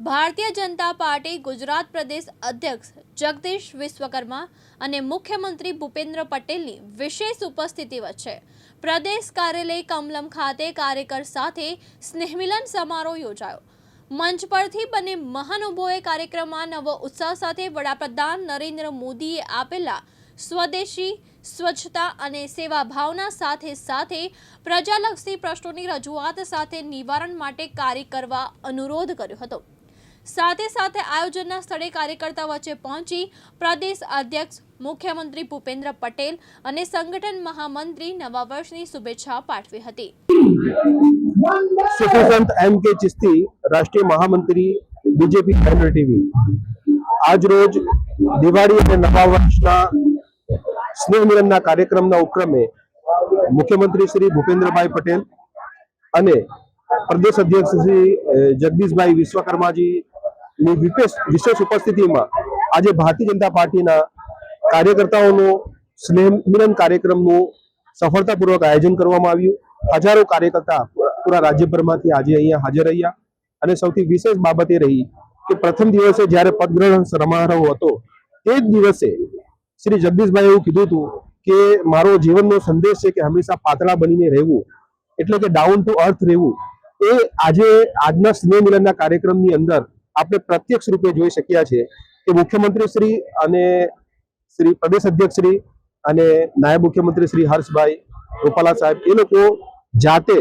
Bharatiya Janata party Gujarat પ્રદેશ અધ્યક્ષ જગદીશ વિશ્વકર્મા અને મુખ્યમંત્રી ભૂપેન્દ્ર પટેલની વિશેષ ઉપસ્થિતિ વચ્ચે પ્રદેશ કાર્યાલય કમલમ ખાતે કાર્યકર સાથે સ્નેહમિલન સમારોહ યોજાયો. મંચ પરથી બંને મહાનુભાવોએ કાર્યક્રમમાં નવો ઉત્સાહ સાથે વડાપ્રધાન નરેન્દ્ર મોદીએ આપેલા સ્વદેશી, સ્વચ્છતા અને સેવા ભાવના સાથે સાથે પ્રજાલક્ષી પ્રશ્નોની રજૂઆત સાથે નિવારણ માટે કાર્ય કરવા અનુરોધ કર્યો હતો. સાથે સાથે આયોજનના સ્થળે કાર્યકર્તા વચ્ચે પહોંચી પ્રદેશ અધ્યક્ષ, મુખ્યમંત્રી ભૂપેન્દ્ર પટેલ અને સંગઠન મહામંત્રી નવા વર્ષની શુભેચ્છા પાઠવી હતી. રાષ્ટ્રીય મહામંત્રી, બીજેપી ચેનલ ટીવી. આજ રોજ દિવાળી અને નવા વર્ષના સ્નેહ મિલનના કાર્યક્રમના ઉપક્રમે મુખ્યમંત્રી શ્રી ભૂપેન્દ્રભાઈ પટેલ અને પ્રદેશ અધ્યક્ષ શ્રી જગદીશભાઈ વિશ્વકર્માજી ની વિશેષ ઉપસ્થિતિમાં આજે ભારતીય જનતા પાર્ટીના કાર્યકર્તાઓનો સ્નેહ મિલન કાર્યક્રમનું સફળતાપૂર્વક આયોજન કરવામાં આવ્યું. હજારો કાર્યકર્તા પૂરા રાજ્યભરમાંથી આજે અહીંયા હાજર રહ્યા. અને સૌથી વિશેષ બાબત એ રહી કે પ્રથમ દિવસે જ્યારે પદગ્રહણ સમારોહ હતો, તે જ દિવસે શ્રી જગદીશભાઈ એવું કીધું હતું કે મારો જીવનનો સંદેશ છે કે હંમેશા પાતળા બનીને રહેવું, એટલે કે ડાઉન ટુ અર્થ રહેવું. એ આજે આજના સ્નેહ મિલનના કાર્યક્રમની અંદર આપણે પ્રત્યક્ષ રૂપે જોઈ શક્યા છે કે મુખ્યમંત્રી શ્રી અને શ્રી પ્રદેશ અધ્યક્ષ શ્રી અને નાયબ મુખ્યમંત્રી શ્રી હર્ષભાઈ રૂપાલા સાહેબ, એ લોકો જાતે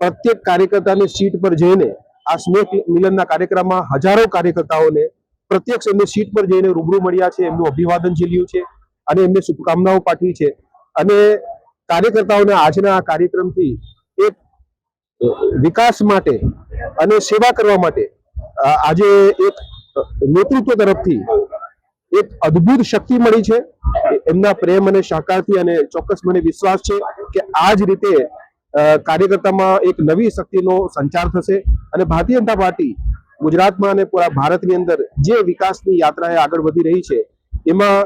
પ્રત્યેક કાર્યકર્તાની સીટ પર જઈને આ સ્નેહ મિલનના કાર્યક્રમમાં હજારો કાર્યકર્તાઓને પ્રત્યક્ષ એમની સીટ પર જઈને રૂબરૂ મળ્યા છે, એમનું અભિવાદન ઝીલ્યું છે અને એમને શુભકામનાઓ પાઠવી છે. અને કાર્યકર્તાઓને આજના આ કાર્યક્રમથી એક વિકાસ માટે અને સેવા કરવા માટે આજે એક નેતૃત્વ તરફથી એક અદ્ભુત શક્તિ મળી છે. એમના પ્રેમ અને સહકારથી અને ચોક્કસ મને વિશ્વાસ છે કે આ જ રીતે કાર્યકર્તામાં એક નવી શક્તિનો સંચાર થશે અને ભારતીય જનતા પાર્ટી ગુજરાતમાં અને પૂરા ભારતની અંદર જે વિકાસની યાત્રા આગળ વધી રહી છે, એમાં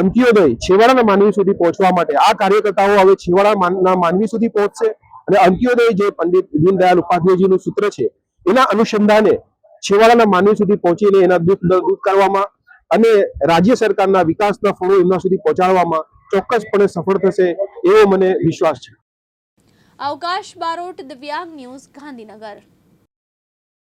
અંત્યોદય છેવાડાના માનવી સુધી પહોંચવા માટે, આ કાર્યકર્તાઓ હવે છેવાડાના માનવી સુધી પહોંચશે અને અંત્યોદય જે પંડિત દીનદયાલ ઉપાધ્યાયજીનું સૂત્ર છે એના અનુસંધાને છેવાડાના માનવી સુધી પહોંચીને એના દુઃખ દૂર કરવામાં અને રાજ્ય સરકારના વિકાસના ફળો એમના સુધી પહોંચાડવામાં ચોક્કસપણે સફળ થશે એવો મને વિશ્વાસ છે. અવકાશ બારોટ દિવ્યાંગ ન્યૂઝ ગાંધીનગર.